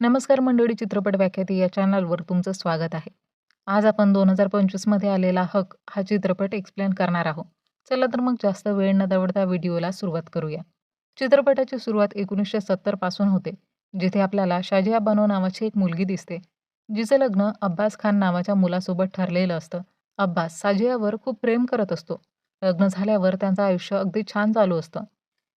नमस्कार मंडळी चित्रपट व्याख्याती या चॅनलवर तुमचं स्वागत आहे. आज आपण दोन हजार पंचवीसमध्ये आलेला हक हा चित्रपट एक्सप्लेन करणार आहोत. चला तर मग जास्त वेळ न दवडता व्हिडिओला सुरुवात करूया. चित्रपटाची सुरुवात एकोणीसशे सत्तरपासून होते जिथे आपल्याला शाजिया बानो नावाची एक मुलगी दिसते जिचं लग्न अब्बास खान नावाच्या मुलासोबत ठरलेलं असतं. अब्बास साजियावर खूप प्रेम करत असतो. लग्न झाल्यावर त्यांचं आयुष्य अगदी छान चालू असतं.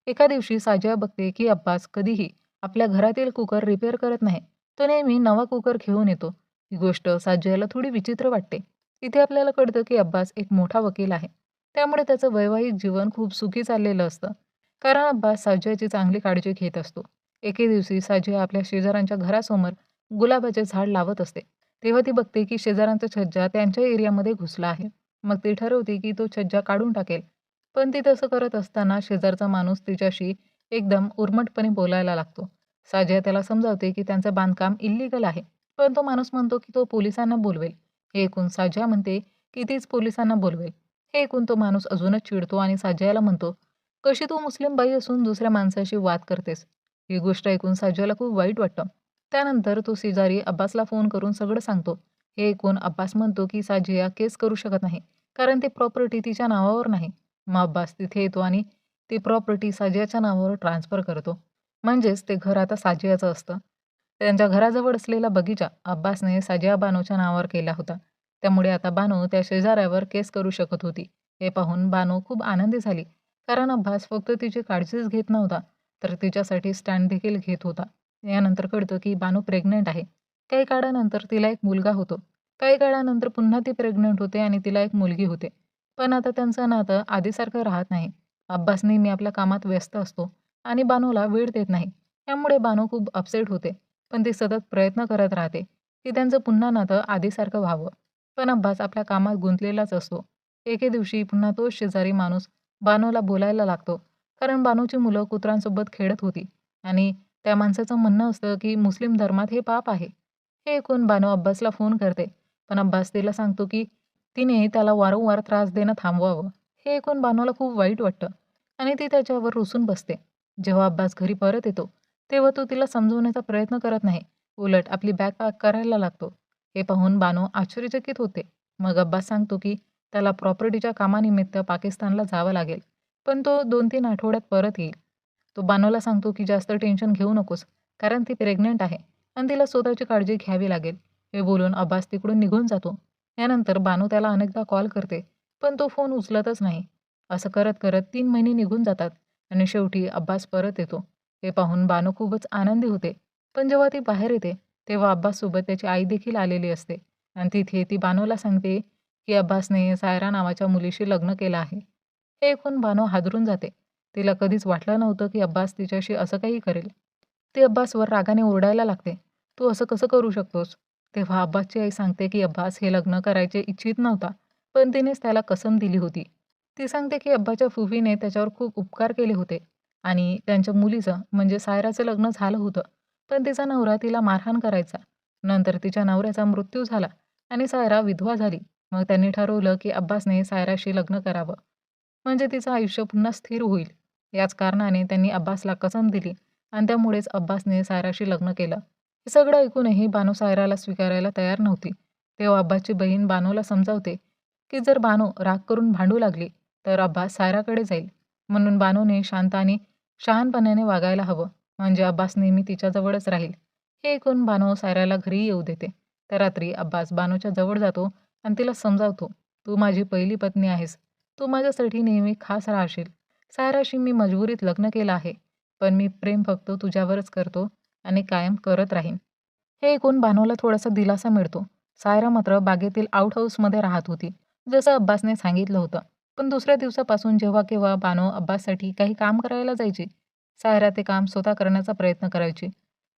एका दिवशी साजिया बघते की अब्बास कधीही आपल्या घरातील कुकर रिपेअर करत नाही तो नेहमी नवा कुकर घेऊन येतो. ही गोष्ट साजियाला थोडी विचित्र वाटते. इथे आपल्याला कळतं की अब्बास एक मोठा वकील आहे. त्यामुळे त्याचं वैवाहिक जीवन खूप सुखी चाललेलं असतं. कारण अब्बास साजियाची चांगली काळजी घेत असतो. एके दिवशी साजिया आपल्या शेजाऱ्यांच्या घरासमोर गुलाबाचे झाड लावत असते. तेव्हा ती बघते की शेजाऱ्यांचा छज्जा त्यांच्या एरियामध्ये घुसला आहे. मग ती ठरवते की तो छज्जा काढून टाकेल. पण ती तसं करत असताना शेजारचा माणूस तिच्याशी एकदम उर्मटपणे बोलायला लागतो. साजिया त्याला समजावते की त्यांचं बांधकाम इल्लीगल आहे. पण तो माणूस म्हणतो की तो पोलिसांना बोलवेल. हे ऐकून साजिया म्हणते की तीच पोलिसांना बोलवेल. हे ऐकून तो माणूस अजूनच चिडतो आणि साजयाला म्हणतो कशी तू मुस्लिम बाई असून दुसऱ्या माणसाशी वाद करतेस? ही गोष्ट ऐकून साजयाला खूप वाईट वाटतं. त्यानंतर तो शेजारी अब्बासला फोन करून सगळं सांगतो. हे ऐकून अब्बास म्हणतो की साजिया केस करू शकत नाही कारण ती प्रॉपर्टी तिच्या नावावर नाही. मग अब्बास तिथे येतो आणि ती प्रॉपर्टी साजियाच्या नावावर ट्रान्सफर करतो. म्हणजेच ते घर आता साजियाचं असतं. त्यांच्या घराजवळ असलेला बगीचा अब्बासने साजिया बानोच्या नावावर केला होता. त्यामुळे आता बानो त्या शेजाऱ्यावर केस करू शकत होती. हे पाहून बानो खूप आनंदी झाली. कारण अब्बास फक्त तिची काळजीच घेत नव्हता तर तिच्यासाठी स्टँड देखील घेत होता. यानंतर कळतं की बानो प्रेग्नेंट आहे. काही काळानंतर तिला एक मुलगा होतो. काही काळानंतर पुन्हा ती प्रेग्नंट होते आणि तिला एक मुलगी होते. पण आता त्यांचं नातं आधीसारखं राहत नाही. अब्बास नेहमी आपल्या कामात व्यस्त असतो आणि बानूला वेळ देत नाही. त्यामुळे बानू खूप अपसेट होते. पण ती सतत प्रयत्न करत राहते. की त्यांचं पुन्हा नातं आधीसारखं व्हावं. पण अब्बास आपल्या कामात गुंतलेलाच असतो. एके दिवशी पुन्हा तोच शेजारी माणूस बानूला बोलायला लागतो. कारण बानूची मुलं कुत्रांसोबत खेळत होती. आणि त्या माणसाचं म्हणणं असतं की मुस्लिम धर्मात हे पाप आहे. हे ऐकून बानू अब्बासला फोन करते. पण अब्बास तिला सांगतो की तिने त्याला वारंवार त्रास देणं थांबवावं. हे ऐकून बानूला खूप वाईट वाटतं. आणि ती त्याच्यावर रुसून बसते. जेव्हा अब्बास घरी परत येतो तेव्हा तो तिला समजवण्याचा प्रयत्न करत नाही. उलट आपली बॅग पॅक करायला लागतो. हे पाहून बानो आश्चर्यचकित होते. मग अब्बास सांगतो की त्याला प्रॉपर्टीच्या कामानिमित्त पाकिस्तानला जावं लागेल पण तो दोन तीन आठवड्यात परत येईल. तो बानोला सांगतो की जास्त टेन्शन घेऊ नकोस कारण ती प्रेग्नंट आहे आणि तिला स्वतःची काळजी घ्यावी लागेल. हे बोलून अब्बास तिकडून निघून जातो. यानंतर बानू त्याला अनेकदा कॉल करते पण तो फोन उचलतच नाही. असं करत करत तीन महिने निघून जातात आणि शेवटी अब्बास परत येतो. हे पाहून बानो खूपच आनंदी होते. पण जेव्हा ती बाहेर येते तेव्हा अब्बाससोबत त्याची आई देखील आलेली असते. आणि तिथे ती बानोला सांगते की अब्बासने सायरा नावाच्या मुलीशी लग्न केलं आहे. हे ऐकून बानो हादरून जाते. तिला कधीच वाटलं नव्हतं की अब्बास तिच्याशी असं काही करेल. ती अब्बासवर रागाने ओरडायला लागते. तू असं कसं करू शकतोस? तेव्हा अब्बासची आई सांगते की अब्बास हे लग्न करायचे इच्छित नव्हता पण तिनेच त्याला कसम दिली होती. ती सांगते की अब्बाच्या फुफीने त्याच्यावर खूप उपकार केले होते आणि त्यांच्या मुलीचं म्हणजे सायराचं लग्न झालं होतं. पण तिचा नवरा तिला मारहाण करायचा. नंतर तिच्या नवऱ्याचा मृत्यू झाला आणि सायरा विधवा झाली. मग त्यांनी ठरवलं की अब्बासने सायराशी लग्न करावं. म्हणजे तिचं आयुष्य पुन्हा स्थिर होईल. याच कारणाने त्यांनी अब्बासला कसम दिली आणि त्यामुळेच अब्बासने सायराशी लग्न केलं. हे सगळं ऐकूनही बानो सायराला स्वीकारायला तयार नव्हती. तेव्हा अब्बाची बहीण बानोला समजावते की जर बानो राग करून भांडू लागली तर अब्बास सायराकडे जाईल. म्हणून बानूने शांत आणि वागायला हवं. म्हणजे अब्बास नेहमी तिच्याजवळच राहील. हे ऐकून बानो सायराला घरी येऊ देते. त्या रात्री अब्बास बानूच्या जवळ जातो आणि तिला समजावतो तू माझी पहिली पत्नी आहेस. तू माझ्यासाठी नेहमी खास राहशील. सायराशी मी मजबुरीत लग्न केलं आहे. पण मी प्रेम फक्त तुझ्यावरच करतो आणि कायम करत राहीन. हे ऐकून बानूला थोडासा दिलासा मिळतो. सायरा मात्र बागेतील आउट हाऊसमध्ये राहत होती जसं अब्बासने सांगितलं होतं. पण दुसऱ्या दिवसापासून जेव्हा केव्हा बानो अब्बाससाठी काही काम करायला जायची सायरा ते काम स्वतः करण्याचा प्रयत्न करायची.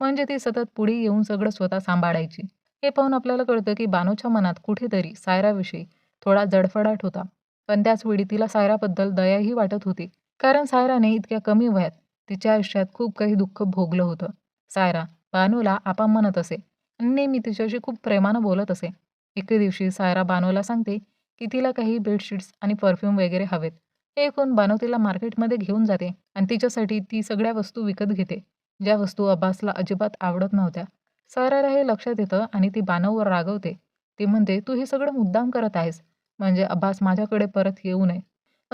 म्हणजे ती सतत पुढे येऊन सगळं स्वतः सांभाळायची. हे पाहून आपल्याला कळतं की बानोच्या मनात कुठेतरी सायराविषयी थोडा जडफडाट होता. पण त्याच वेळी तिला सायराबद्दल दयाही वाटत होती. कारण सायराने इतक्या कमी वयात तिच्या आयुष्यात खूप काही दुःख भोगलं होतं. सायरा बानूला आपा म्हणत असे. आणि नेहमी तिच्याशी खूप प्रेमानं बोलत असे. एके दिवशी सायरा बानूला सांगते तिला काही बेडशीट्स आणि परफ्यूम वगैरे हवेत हे ऐकून बानो तिला मार्केटमध्ये घेऊन जाते आणि तिच्यासाठी ती सगळ्या वस्तू विकत घेते ज्या वस्तू अब्बासला अजिबात आवडत नव्हत्या सायराला हे लक्षात येतं आणि ती बानववर रागवते. ती म्हणते, "तू हे सगळं मुद्दाम करत आहेस, म्हणजे अब्बास माझ्याकडे परत येऊ नये."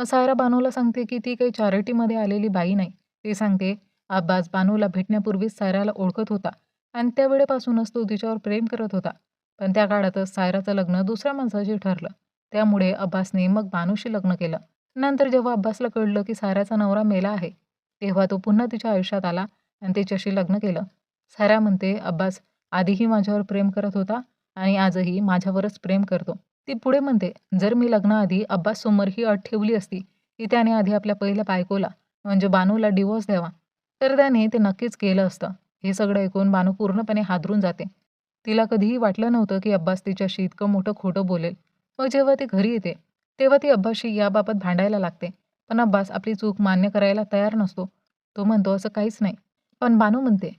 सायरा बानूला सांगते की ती काही चॅरिटीमध्ये आलेली बाई नाही. ती सांगते, अब्बास बानूला भेटण्यापूर्वीच सायराला ओळखत होता आणि त्या वेळेपासूनच तो तिच्यावर प्रेम करत होता. पण त्या काळातच सायराचं लग्न दुसऱ्या माणसाशी ठरलं. त्यामुळे अब्बासने मग बानूशी लग्न केलं. नंतर जेव्हा अब्बासला कळलं की साऱ्याचा नवरा मेला आहे, तेव्हा तो पुन्हा तिच्या आयुष्यात आला आणि तिच्याशी लग्न केलं. साऱ्या म्हणते, अब्बास आधीही माझ्यावर प्रेम करत होता आणि आजही माझ्यावरच प्रेम करतो. ती पुढे म्हणते, जर मी लग्नाआधी अब्बास समोर ही अट ठेवली असती की त्याने आधी आपल्या पहिल्या बायकोला म्हणजे बानूला डिवोर्स द्यावा, तर त्याने ते नक्कीच केलं असतं. हे सगळं ऐकून बानू पूर्णपणे हादरून जाते. तिला कधीही वाटलं नव्हतं की अब्बास तिच्याशी इतकं मोठं खोटं बोलेल. मग जेव्हा ती घरी येते, तेव्हा ती अब्बासशी याबाबत भांडायला लागते. पण अब्बास आपली चूक मान्य करायला तयार नसतो. तो म्हणतो, असं काहीच नाही. पण बानू म्हणते,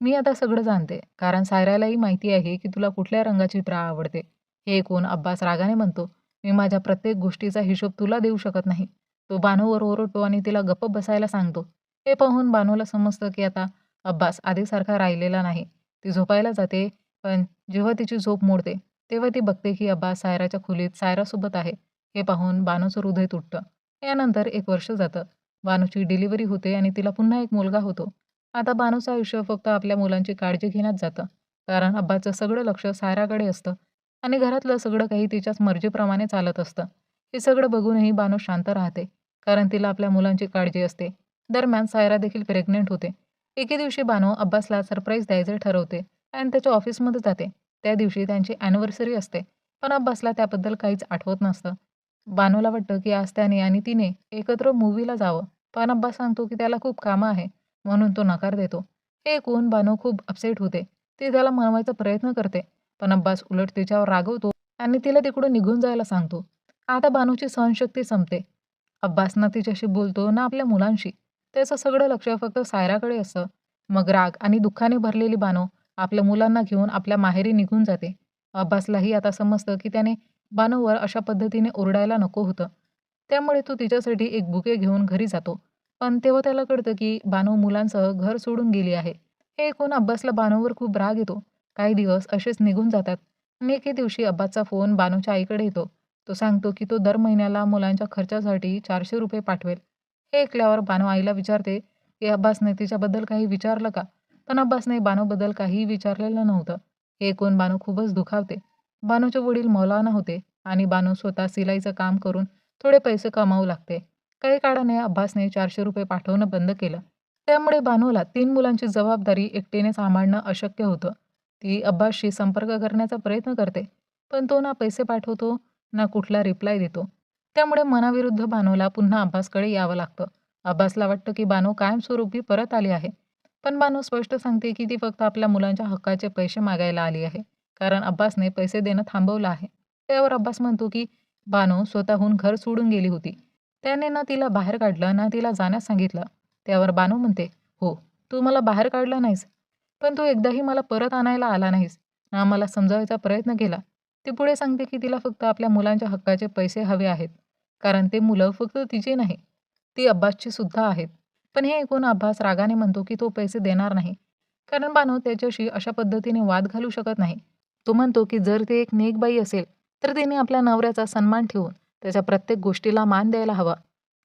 मी आता सगळं जाणते, कारण सायरालाही माहिती आहे की तुला कुठल्या रंगाची त्रा आवडते. हे ऐकून अब्बास रागाने म्हणतो, मी माझ्या प्रत्येक गोष्टीचा हिशोब तुला देऊ शकत नाही. तो बानूवर ओरडतो आणि तिला गप्प बसायला सांगतो. हे पाहून बानूला समजतं की आता अब्बास आधीसारखा राहिलेला नाही. ती झोपायला जाते, पण जेव्हा तिची झोप मोडते, तेव्हा ती बघते की अब्बा सायराच्या खोलीत सायरासोबत आहे. हे पाहून बानूचं हृदय तुटतं. यानंतर एक वर्ष जातं. बानूची डिलिव्हरी होते आणि तिला पुन्हा एक मुलगा होतो. आता बानूचं आयुष्य फक्त आपल्या मुलांची काळजी घेण्यात जातं. कारण अब्बाचं सगळं लक्ष सायराकडे असतं आणि घरातलं सगळं काही तिच्याच मर्जीप्रमाणे चालत असतं. हे सगळं बघूनही बानू शांत राहते, कारण तिला आपल्या मुलांची काळजी असते. दरम्यान सायरा देखील प्रेग्नंट होते. एके दिवशी बानू अब्बासला सरप्राईज द्यायचे ठरवते आणि त्याच्या ऑफिसमध्ये जाते. त्या दिवशी त्यांची ॲनिव्हर्सरी असते. पण अब्बासला त्याबद्दल काहीच आठवत नसतं. बानूला वाटतं की आज त्याने आणि तिने एकत्र मूवीला जावं. पण अब्बास सांगतो की त्याला खूप कामं आहे, म्हणून तो नकार देतो. हे ऐकून बानू खूप अपसेट होते. ती त्याला मनवायचा प्रयत्न करते, पण अब्बास उलट तिच्यावर रागवतो आणि तिला तिकडून निघून जायला सांगतो. आता बानूची सहनशक्ती संपते. अब्बास ना तिच्याशी बोलतो ना आपल्या मुलांशी. त्याचं सगळं लक्ष फक्त सायराकडे असतं. मग राग आणि दुःखाने भरलेली बानू आपल्या मुलांना घेऊन आपल्या माहेरी निघून जाते. अब्बासलाही आता समजतं की त्याने बानूवर अशा पद्धतीने ओरडायला नको होतं. त्यामुळे तो तिच्यासाठी एक बुके घेऊन घरी जातो. पण तेव्हा त्याला कळतं की बानू मुलांसह घर सोडून गेली आहे. हे ऐकून अब्बासला बानूवर खूप राग येतो. काही दिवस असेच निघून जातात आणि एके दिवशी अब्बासचा फोन बानूच्या आईकडे येतो. तो सांगतो की तो दर महिन्याला मुलांच्या खर्चासाठी चारशे रुपये पाठवेल. हे ऐकल्यावर बानू आईला विचारते की अब्बासने तिच्याबद्दल काही विचारलं का? पण अब्बासने बानूबद्दल काहीही विचारलेलं नव्हतं. हे ऐकून बानू खूपच दुखावते. बानूचे वडील मौलाना होते आणि बानू स्वतः सिलाईचं काम करून थोडे पैसे कमावू लागते. काही काळाने अब्बासने चारशे रुपये पाठवणं बंद केलं. त्यामुळे बानूला तीन मुलांची जबाबदारी एकटीने सांभाळणं अशक्य होतं. ती अब्बासशी संपर्क करण्याचा प्रयत्न करते, पण तो ना पैसे पाठवतो ना कुठला रिप्लाय देतो. त्यामुळे मनाविरुद्ध बानूला पुन्हा अब्बासकडे यावं लागतं. अब्बासला वाटतं की बानू कायमस्वरूपी परत आली आहे. पण बानू स्पष्ट सांगते की ती फक्त आपल्या मुलांच्या हक्काचे पैसे मागायला आली आहे, कारण अब्बासने पैसे देणं थांबवलं आहे. त्यावर अब्बास म्हणतो की बानू स्वतःहून घर सोडून गेली होती. त्याने ना तिला बाहेर काढलं ना तिला जाण्यास सांगितलं. त्यावर बानू म्हणते, हो, तू मला बाहेर काढलं नाहीस, पण तू एकदाही मला परत आणायला आला नाहीस ना मला समजावायचा प्रयत्न केला. ती पुढे सांगते की तिला फक्त आपल्या मुलांच्या हक्काचे पैसे हवे आहेत, कारण ते मुलं फक्त तिचे नाही, ती अब्बासची सुद्धा आहेत. पण हे ऐकून अभ्यास रागाने म्हणतो की तो पैसे देणार नाही, कारण बानो त्याच्याशी अशा पद्धतीने वाद घालू शकत नाही. तो म्हणतो की जर ती एक नेक बाई असेल, तर तिने आपल्या नवऱ्याचा सन्मान ठेवून त्याच्या प्रत्येक गोष्टीला मान द्यायला हवा.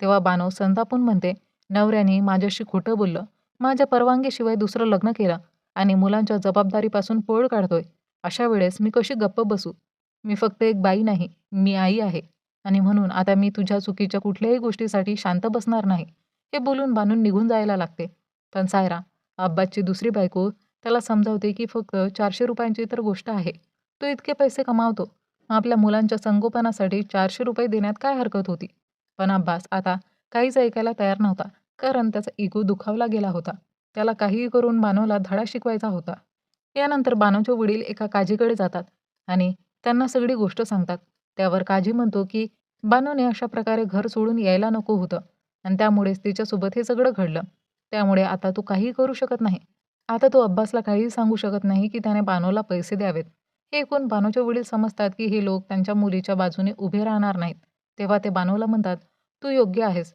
तेव्हा बानो संतापून म्हणते, नवऱ्याने माझ्याशी खोटं बोललं, माझ्या परवानगीशिवाय दुसरं लग्न केलं आणि मुलांच्या जबाबदारीपासून पोळ काढतोय. अशा वेळेस मी कशी गप्प बसू? मी फक्त एक बाई नाही, मी आई आहे आणि म्हणून आता मी तुझ्या चुकीच्या कुठल्याही गोष्टीसाठी शांत बसणार नाही. हे बोलून बांधून निघून जायला लागते. पण सायरा, अब्बासची दुसरी बायको, त्याला समजावते की फक्त चारशे रुपयांची तर गोष्ट आहे. तो इतके पैसे कमावतो, आपल्या मुलांच्या संगोपनासाठी चारशे रुपये देण्यात काय हरकत होती? पण अब्बास आता काहीच ऐकायला तयार नव्हता, कारण त्याचा इगो दुखावला गेला होता. त्याला काहीही करून बानूला धडा शिकवायचा होता. यानंतर बानूचे वडील एका काजीकडे जातात आणि त्यांना सगळी गोष्ट सांगतात. त्यावर काजी म्हणतो की बानोने अशा प्रकारे घर सोडून यायला नको होतं आणि त्यामुळेच तिच्यासोबत हे सगळं घडलं. त्यामुळे आता तो काहीही करू शकत नाही. आता तो अब्बासला काहीही सांगू शकत नाही की त्याने बानोला पैसे द्यावेत. हे ऐकून बानोचे वडील समजतात की हे लोक त्यांच्या मुलीच्या बाजूने उभे राहणार नाहीत. तेव्हा ते बानोला म्हणतात, तू योग्य आहेस.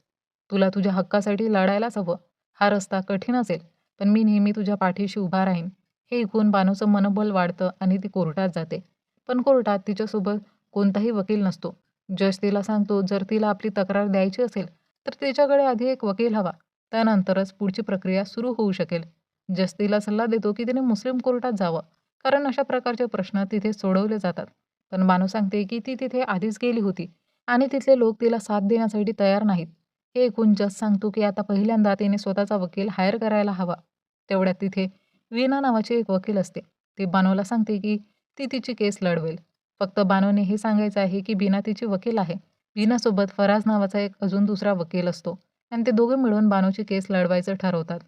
तुला तुझ्या हक्कासाठी लढायलाच हवं. हा रस्ता कठीण असेल, पण मी नेहमी तुझ्या पाठीशी उभा राहीन. हे ऐकून बानोचं मनोबल वाढतं आणि ती कोर्टात जाते पण कोर्टात तिच्यासोबत कोणताही वकील नसतो जज तिला सांगतो जर तिला आपली तक्रार द्यायची असेल तर तिच्याकडे आधी एक वकील हवा. त्यानंतरच पुढची प्रक्रिया सुरू होऊ शकेल. जस्तीला तिला सल्ला देतो की तिने मुस्लिम कोर्टात जावं. कारण अशा प्रकारचे प्रश्न तिथे सोडवले जातात. पण मानू सांगते की ती तिथे आधीच गेली होती आणि तिथले लोक तिला साथ देण्यासाठी तयार नाहीत. हे ऐकून जस सांगतो की आता पहिल्यांदा तिने स्वतःचा वकील हायर करायला हवा. तेवढ्यात तिथे वीणा नावाची एक वकील असते. ती बानोला सांगते की ती तिची केस लढवेल. फक्त बानोने हे सांगायचं आहे की बीना तिची वकील आहे. बीनासोबत फराज नावाचा एक अजून दुसरा वकील असतो. आणि ते दोघे मिळून बानूची केस लढवायचं ठरवतात.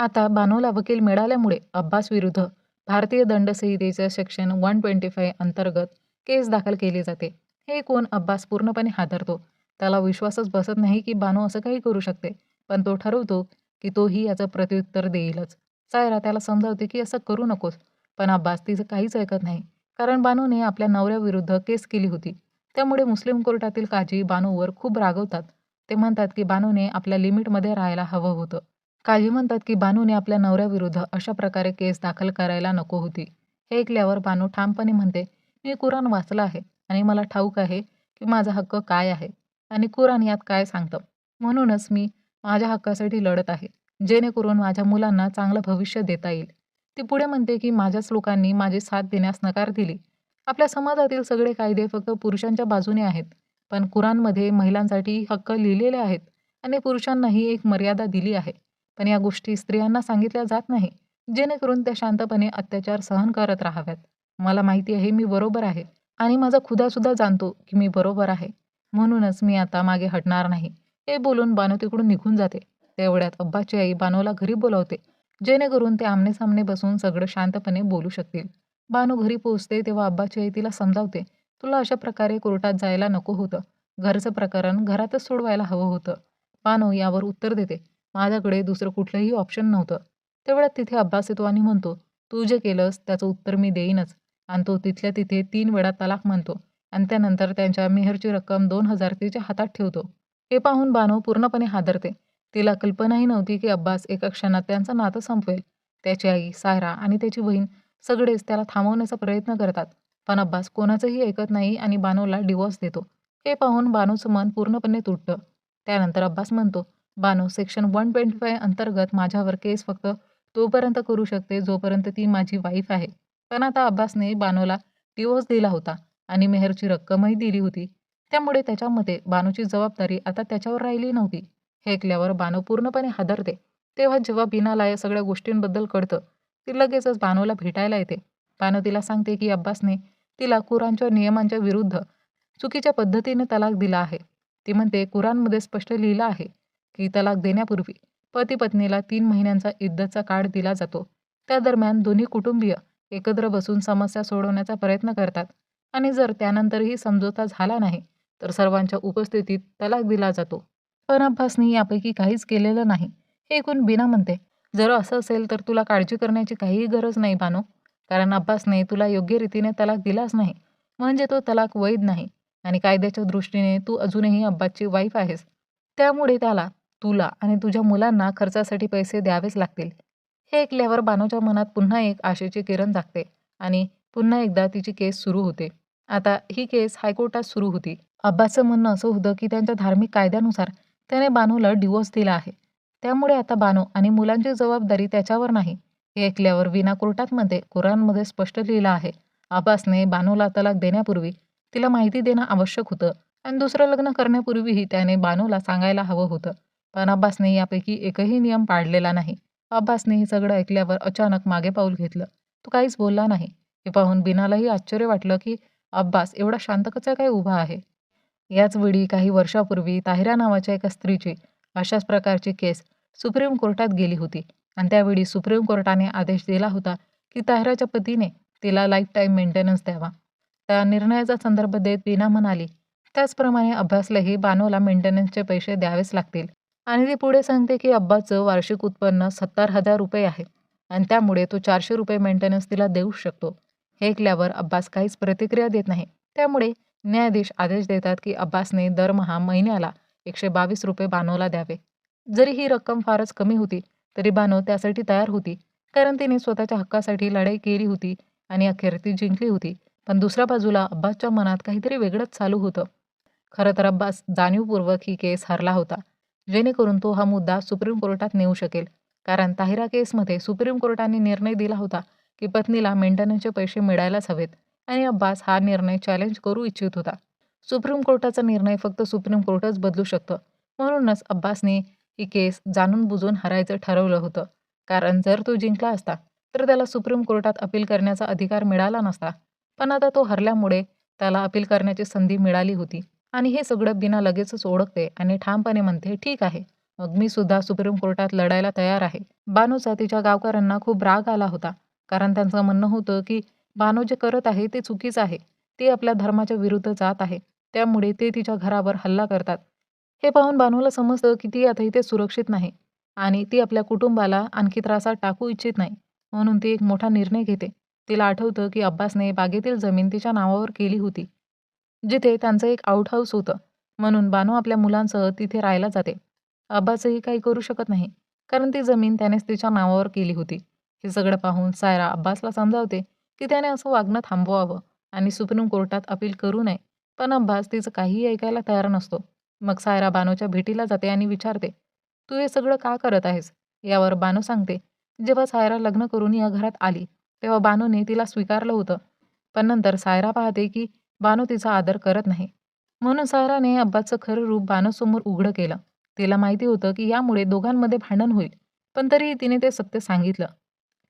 आता बानूला वकील मिळाल्यामुळे अब्बास विरुद्ध भारतीय दंडसंहितेच्या सेक्शन वन ट्वेंटी फाय अंतर्गत केस दाखल केली जाते. हे कोण अब्बास पूर्णपणे हादरतो. त्याला विश्वासच बसत नाही की बानू असं काही करू शकते. पण तो ठरवतो की तोही याचं प्रत्युत्तर देईलच. सायरा त्याला समजावते की असं करू नकोस. पण अब्बास तिचं काहीच ऐकत नाही. कारण बानूने आपल्या नवऱ्याविरुद्ध केस केली होती. त्यामुळे मुस्लिम कोर्टातील काजी बानूवर खूप रागवतात. ते म्हणतात की बानूने आपल्या लिमिटमध्ये राहायला हवं होतं. काजी म्हणतात की बानूने आपल्या नवऱ्याविरुद्ध अशा प्रकारे केस दाखल करायला नको होती. हे ऐकल्यावर बानू ठामपणे म्हणते मी कुराण वाचलं आहे आणि मला ठाऊक आहे की माझा हक्क काय आहे आणि कुराण यात काय सांगतं. म्हणूनच मी माझ्या हक्कासाठी लढत आहे. जेणेकरून माझ्या मुलांना चांगलं भविष्य देता येईल. ती पुढे म्हणते की माझ्याच लोकांनी माझी साथ देण्यास नकार दिली. आपल्या समाजातील सगळे कायदे फक्त पुरुषांच्या बाजूने आहेत. पण कुराणमध्ये महिलांसाठी हक्क लिहिलेले आहेत आणि पुरुषांनाही एक मर्यादा दिली आहे. पण या गोष्टी स्त्रियांना सांगितल्या जात नाही जेणेकरून त्या शांतपणे अत्याचार सहन करत राहाव्यात. मला माहिती आहे मी बरोबर आहे आणि माझा खुदासुद्धा जाणतो की मी बरोबर आहे. म्हणूनच मी आता मागे हटणार नाही. हे बोलून बानो तिकडून निघून जाते. तेवढ्यात अब्बाची आई बानोला घरी बोलावते जेणेकरून ते आमने सामने बसून सगळं शांतपणे बोलू शकतील. बानू घरी पोहोचते तेव्हा अब्बाची आई तिला समजावते तुला अशा प्रकारे कोर्टात जायला नको होतं. घरचं प्रकरण घरातच सोडवायला हवं होतं. बानू यावर उत्तर देते माझ्याकडे दुसरं कुठलंही ऑप्शन नव्हतं. तेवढ्यात तिथे अब्बास येतो आणि म्हणतो तू जे केलंस त्याचं उत्तर मी देईनच. आणि तो तिथल्या तिथे तीन वेळा तलाक म्हणतो आणि त्यानंतर त्यांच्या मेहरची रक्कम दोन हजार तिच्या हातात ठेवतो. हे पाहून बानो पूर्णपणे हादरते. तिला कल्पनाही नव्हती की अब्बास एका क्षणात त्यांचं नातं संपवेल. त्याची आई सायरा आणि त्याची बहीण सगळेच त्याला थांबवण्याचा प्रयत्न करतात. पण अब्बास कोणाचंही ऐकत नाही आणि बानूला डिवोर्स देतो. हे पाहून बानूचं मन पूर्णपणे तुटतं. त्यानंतर अब्बास म्हणतो Banu section one twenty five अंतर्गत माझ्यावर केस फक्त तोपर्यंत करू शकते जोपर्यंत ती माझी वाईफ आहे. पण आता अब्बासने बानूला डिवोर्स दिला होता आणि मेहरची रक्कमही दिली होती. त्यामुळे त्याच्यामध्ये बानूची जबाबदारी आता त्याच्यावर राहिली नव्हती. हे ऐकल्यावर बानू पूर्णपणे हादरते. तेव्हा जेव्हा बिनाला या सगळ्या गोष्टींबद्दल कळतं ती लगेचच बानूला भेटायला येते. बानू तिला सांगते की अब्बासने तिला कुराणच्या नियमांच्या विरुद्ध चुकीच्या पद्धतीने तलाक दिला आहे. ती म्हणते कुराणमध्ये स्पष्ट लिहिलं आहे की तलाक देण्यापूर्वी पती पत्नीला तीन महिन्यांचा इद्दतचा काळ दिला जातो. त्या दरम्यान दोन्ही कुटुंबीय एकत्र बसून समस्या सोडवण्याचा प्रयत्न करतात. आणि जर त्यानंतरही समझोता झाला नाही तर सर्वांच्या उपस्थितीत तलाक दिला जातो. पण अब्बासनी यापैकी काहीच केलेलं नाही. हे ऐकून बिना म्हणते जर असं असेल तर तुला काळजी करण्याची काहीही गरज नाही बानो कारण अब्बासने तुला योग्य रीतीने तलाक दिलाच नाही. म्हणजे तो तलाक वैध नाही आणि कायद्याच्या दृष्टीने तू अजूनही अब्बासची वाईफ आहेस. त्यामुळे त्याला तुला आणि तुझ्या मुलांना खर्चासाठी पैसे द्यावेच लागतील. हे ऐकल्यावर बानोच्या मनात पुन्हा एक आशेची किरण जागते आणि पुन्हा एकदा तिची केस सुरू होते. आता ही केस हायकोर्टात सुरू होती. अब्बासचं म्हणणं असं होतं की त्यांच्या धार्मिक कायद्यानुसार त्याने बानूला डिवोर्स दिला आहे. त्यामुळे आता बानो आणि मुलांची जबाबदारी त्याच्यावर नाही. हे ऐकल्यावर विना कोर्टात मध्ये कुराणमध्ये स्पष्ट लिहिलं आहे. आबासने बानूला तलाक देण्यापूर्वी तिला माहिती देणं आवश्यक होतं आणि दुसरं लग्न करण्यापूर्वीही त्याने बानूला सांगायला हवं होतं. पण अब्बासने यापैकी एकही नियम पाळलेला नाही. अब्बासने हे सगळं ऐकल्यावर अचानक मागे पाऊल घेतलं. तो काहीच बोलला नाही. हे पाहून बिनालाही आश्चर्य वाटलं की अब्बास एवढा शांत कसा काय उभा आहे? याच वेळी काही वर्षापूर्वी ताहिरा नावाच्या एका स्त्रीची अशाच प्रकारची केस सुप्रीम कोर्टात गेली होती. आणि त्यावेळी सुप्रीम कोर्टाने आदेश दिला होता की ताहिराच्या पतीने तिला लाईफ टाईम मेंटेनन्स द्यावा. त्या निर्णयाचा संदर्भ देत विना म्हणाली त्याचप्रमाणे अभ्यासलाही बानोला मेंटेनन्सचे पैसे द्यावेच लागतील. आणि ती पुढे सांगते की अब्बाचं वार्षिक उत्पन्न सत्तर हजार रुपये आहे. आणि त्यामुळे तो चारशे रुपये मेंटेनन्स तिला देऊ शकतो. हे ऐकल्यावर अब्बास काहीच प्रतिक्रिया देत नाही. त्यामुळे न्यायाधीश आदेश देतात की अब्बासने दरमहा महिन्याला एकशे बावीस रुपये बानोला द्यावे. जरी ही रक्कम फारच कमी होती तरी बानो त्यासाठी तयार होती. कारण तिने स्वतःच्या हक्कासाठी लढाई केली होती आणि अखेर ती जिंकली होती. पण दुसऱ्या बाजूला अब्बासच्या मनात काहीतरी वेगळंच चालू होतं. खरं तर अब्बास जाणीवपूर्वक ही केस हरला होता. जेणेकरून तो हा मुद्दा सुप्रीम कोर्टात नेऊ शकेल. कारण ताहिरा केसमध्ये सुप्रीम कोर्टाने निर्णय दिला होता की पत्नीला मेंटेनन्सचे पैसे मिळायलाच हवेत आणि अब्बास हा निर्णय चॅलेंज करू इच्छित होता. सुप्रीम कोर्टाचा निर्णय फक्त सुप्रीम कोर्टच बदलू शकतं. म्हणूनच अब्बासने ही केस जाणून बुजून हरायचं ठरवलं होतं. कारण जर तो जिंकला असता तर त्याला सुप्रीम कोर्टात अपील करण्याचा अधिकार मिळाला नसता. पण आता तो हरल्यामुळे त्याला अपील करण्याची संधी मिळाली होती. आणि हे सगळं बिना लगेचच ओळखते आणि ठामपणे म्हणते ठीक आहे. मग मी सुद्धा सुप्रीम कोर्टात लढायला तयार आहे. बानूचा तिच्या गावकऱ्यांना खूप राग आला होता. कारण त्यांचं म्हणणं होतं की बानू जे करत आहे ते चुकीचं आहे. ते आपल्या धर्माच्या विरुद्ध जात आहे. त्यामुळे ते तिच्या घरावर हल्ला करतात. हे पाहून बानूला समजतं की ती आता इथे सुरक्षित नाही आणि ती आपल्या कुटुंबाला आणखी त्रासात टाकू इच्छित नाही. म्हणून ती एक मोठा निर्णय घेते. तिला आठवतं की अब्बासने बागेतील जमीन तिच्या नावावर केली होती जिथे त्यांचं एक आउट हाऊस होतं. म्हणून बानू आपल्या मुलांसह तिथे राहायला जाते. अब्बासही काही करू शकत नाही कारण ती जमीन त्यानेच तिच्या नावावर केली होती. हे सगळं पाहून सायरा अब्बासला समजावते की त्याने असं वागणं थांबवावं. आणि सुप्रीम कोर्टात अपील करू नये. पण अब्बास तिचं काहीही ऐकायला तयार नसतो. मग सायरा बानोच्या भेटीला जाते आणि विचारते तू हे सगळं का करत आहेस? यावर बानो सांगते जेव्हा सायरा लग्न करून या घरात आली तेव्हा बानोने तिला स्वीकारलं होतं. पण नंतर सायरा पाहते की बानो तिचा आदर करत नाही. म्हणून सायराने अब्बासचं खरं रूप बानोसमोर उघडं केलं. तिला माहिती होतं की यामुळे दोघांमध्ये भांडण होईल. पण तरीही तिने ते सत्य सांगितलं.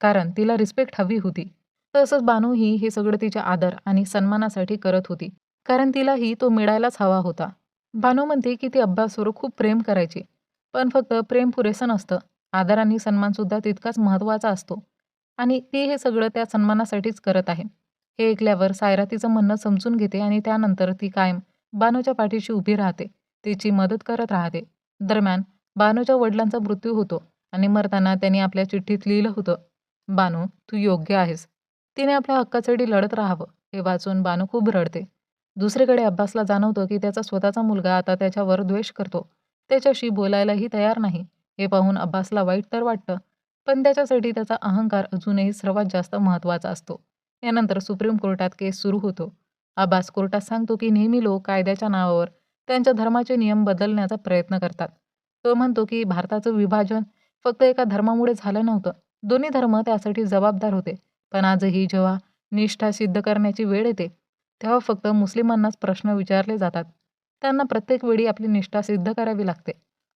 कारण तिला रिस्पेक्ट हवी होती. तसंच बानू ही हे सगळं तिच्या आदर आणि सन्मानासाठी करत होती कारण तिलाही तो मिळायलाच हवा होता. बानू म्हणते की ती अब्बासवर खूप प्रेम करायची पण फक्त प्रेम पुरेसं नसतं. आदर आणि सन्मानसुद्धा तितकाच महत्त्वाचा असतो. आणि ती हे सगळं त्या सन्मानासाठीच करत आहे. हे ऐकल्यावर सायरा तिचं म्हणणं समजून घेते आणि त्यानंतर ती कायम बानूच्या पाठीशी उभी राहते. तिची मदत करत राहते. दरम्यान बानूच्या वडिलांचा मृत्यू होतो आणि मरताना त्यांनी आपल्या चिठ्ठीत लिहिलं होतं बानू तू योग्य आहेस. तिने आपल्या हक्कासाठी लढत राहावं हे वाचून बानू खूप रडते. दुसरीकडे अब्बासला जाणवतं की त्याचा स्वतःचा मुलगा आता त्याच्यावर द्वेष करतो. त्याच्याशी बोलायलाही तयार नाही. हे पाहून अब्बासला वाईट तर वाटतं पण त्याच्यासाठी त्याचा अहंकार अजूनही सर्वात जास्त महत्त्वाचा असतो. यानंतर सुप्रीम कोर्टात केस सुरू होतो. अब्बास कोर्टात सांगतो की नेहमी लोक कायद्याच्या नावावर त्यांच्या धर्माचे नियम बदलण्याचा प्रयत्न करतात. तो म्हणतो की भारताचं विभाजन फक्त एका धर्मामुळे झालं नव्हतं. दोन्ही धर्म त्यासाठी जबाबदार होते. पण आजही जेव्हा निष्ठा सिद्ध करण्याची वेळ येते तेव्हा फक्त मुस्लिमांनाच प्रश्न विचारले जातात. त्यांना प्रत्येक वेळी आपली निष्ठा सिद्ध करावी लागते.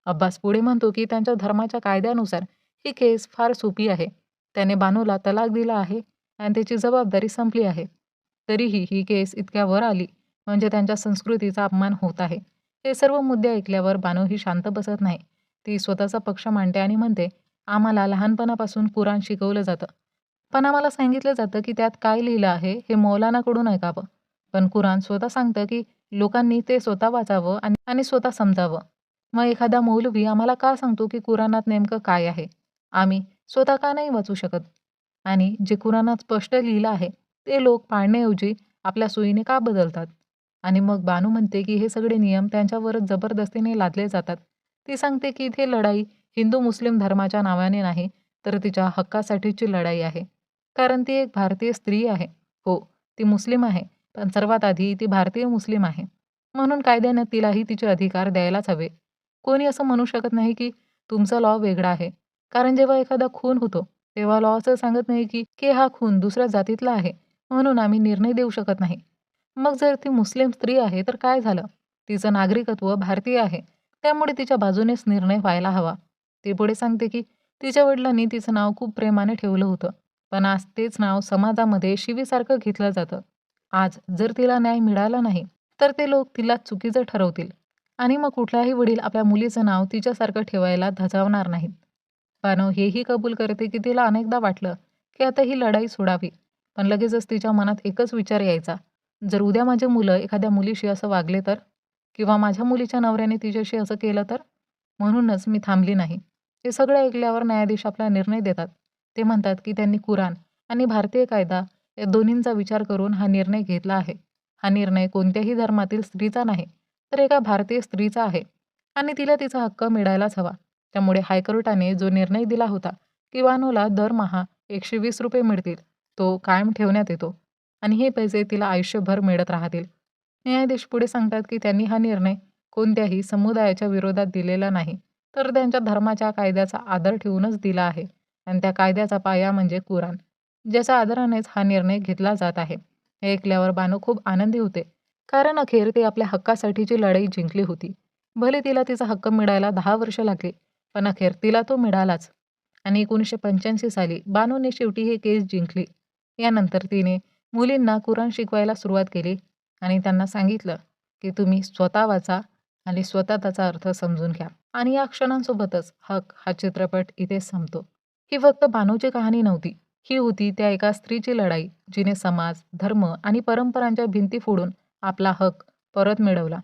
अब्बास पुढे म्हणतो की त्यांच्या धर्माच्या कायद्यानुसार ही केस फार सोपी आहे. त्याने बानूला तलाक दिला आहे आणि त्याची जबाबदारी संपली आहे. तरीही ही केस इतक्या वर आली म्हणजे त्यांच्या संस्कृतीचा अपमान होत आहे. हे सर्व मुद्दे ऐकल्यावर बानू ही शांत बसत नाही. ती स्वतःचा पक्ष मांडते आणि म्हणते आम्हाला लहानपणापासून कुराण शिकवलं जातं. पण आम्हाला सांगितलं जातं की त्यात काय लिहिलं आहे हे मौलानाकडून ऐकावं पण कुराण स्वतः सांगतं की लोकांनी ते स्वतः वाचावं आणि आणि स्वतः समजावं. मग एखादा मौलवी आम्हाला का सांगतो की कुराणात नेमकं काय आहे? आम्ही स्वतः का नाही वाचू शकत? आणि जे कुराणात स्पष्ट लिहिलं आहे ते लोक पाळण्याऐवजी आपल्या सोयीने का बदलतात? आणि मग बानू म्हणते की हे सगळे नियम त्यांच्यावरच जबरदस्तीने लादले जातात. ती सांगते की इथे लढाई हिंदू मुस्लिम धर्माच्या नावाने नाही तर तिच्या हक्कासाठीची लढाई आहे. कारण ती एक भारतीय स्त्री आहे. हो ती मुस्लिम आहे पण सर्वात आधी ती भारतीय मुस्लिम आहे. म्हणून कायद्याने तिलाही तिचे अधिकार द्यायलाच हवे. कोणी असं म्हणू शकत नाही की तुमचा लॉ वेगळा आहे. कारण जेव्हा एखादा खून होतो तेव्हा लॉ असं सांगत नाही की की हा खून दुसऱ्या जातीतला आहे. म्हणून आम्ही निर्णय देऊ शकत नाही. मग जर ती मुस्लिम स्त्री आहे तर काय झालं? तिचं नागरिकत्व भारतीय आहे. त्यामुळे तिच्या बाजूनेच निर्णय व्हायला हवा. ती पुढे सांगते की तिच्या वडिलांनी तिचं नाव खूप प्रेमाने ठेवलं होतं. पण आज तेच नाव समाजामध्ये शिवीसारखं घेतलं जातं. आज जर तिला न्याय मिळाला नाही तर ते लोक तिला चुकीचं ठरवतील. आणि मग कुठलाही वडील आपल्या मुलीचं नाव तिच्यासारखं ठेवायला धजावणार नाहीत. पानव हेही कबूल करते की तिला अनेकदा वाटलं की आता ही लढाई सोडावी. पण लगेचच तिच्या मनात एकच विचार यायचा. जर उद्या माझे मुलं एखाद्या मुलीशी असं वागले तर? किंवा माझ्या मुलीच्या नवऱ्याने तिच्याशी असं केलं तर? म्हणूनच मी थांबली नाही. हे सगळं ऐकल्यावर न्यायाधीश आपला निर्णय देतात. ते म्हणतात की त्यांनी कुराण आणि भारतीय कायदा या दोन्हींचा विचार करून हा निर्णय घेतला आहे. हा निर्णय कोणत्याही धर्मातील स्त्रीचा नाही तर एका भारतीय स्त्रीचा आहे आणि तिला तिचा हक्क मिळायलाच हवा. त्यामुळे हायकोर्टाने जो निर्णय दिला होता की वानूला दरमहा एकशे वीस रुपये मिळतील तो कायम ठेवण्यात येतो आणि हे पैसे तिला आयुष्यभर मिळत राहतील. न्यायाधीश पुढे सांगतात की त्यांनी हा निर्णय कोणत्याही समुदायाच्या विरोधात दिलेला नाही तर त्यांच्या धर्माच्या कायद्याचा आदर ठेवूनच दिला आहे. आणि त्या कायद्याचा पाया म्हणजे कुराण. ज्याच्या आदरानेच हा निर्णय घेतला जात आहे. हे ऐकल्यावर बानू खूप आनंदी होते. कारण अखेर ती आपल्या हक्कासाठीची लढाई जिंकली होती. भले तिला तिचा हक्क मिळायला दहा वर्ष लागली पण अखेर तिला तो मिळालाच. आणि एकोणीसशे पंच्याऐंशी साली बानूने शेवटी ही केस जिंकली. यानंतर तिने मुलींना कुराण शिकवायला सुरुवात केली आणि त्यांना सांगितलं की तुम्ही स्वतः वाचा आणि स्वतः त्याचा अर्थ समजून घ्या. आणि या क्षणांसोबतच हक हा चित्रपट इथे संपतो. ही फक्त भानूची कहाणी नव्हती. ही होती त्या एका स्त्रीची लढाई जिने समाज धर्म आणि परंपरांच्या भिंती फोडून आपला हक परत मिळवला.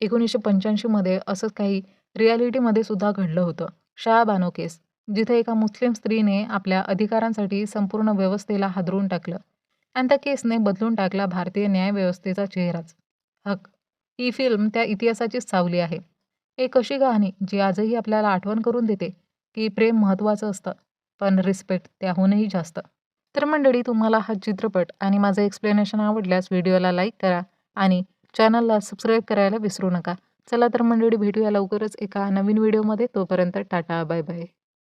एकोणीसशे पंच्याऐंशीमध्ये असंच काही रियालिटीमध्ये सुद्धा घडलं होतं. शाह बानो केस जिथे एका मुस्लिम स्त्रीने आपल्या अधिकारांसाठी संपूर्ण व्यवस्थेला हादरून टाकलं आणि त्या केसने बदलून टाकला भारतीय न्यायव्यवस्थेचा चेहराच. हक ही फिल्म त्या इतिहासाचीच सावली आहे. एक अशी कहाणी जी आजही आपल्याला आठवण करून देते की प्रेम महत्त्वाचं असतं. पण रिस्पेक्ट त्याहूनही जास्त. तर मंडळी तुम्हाला हा चित्रपट आणि माझं एक्सप्लेनेशन आवडल्यास व्हिडिओला लाईक करा आणि चॅनलला सबस्क्राईब करायला विसरू नका. चला तर मंडळी भेटूया लवकरच एका नवीन व्हिडिओमध्ये तोपर्यंत टाटा बाय बाय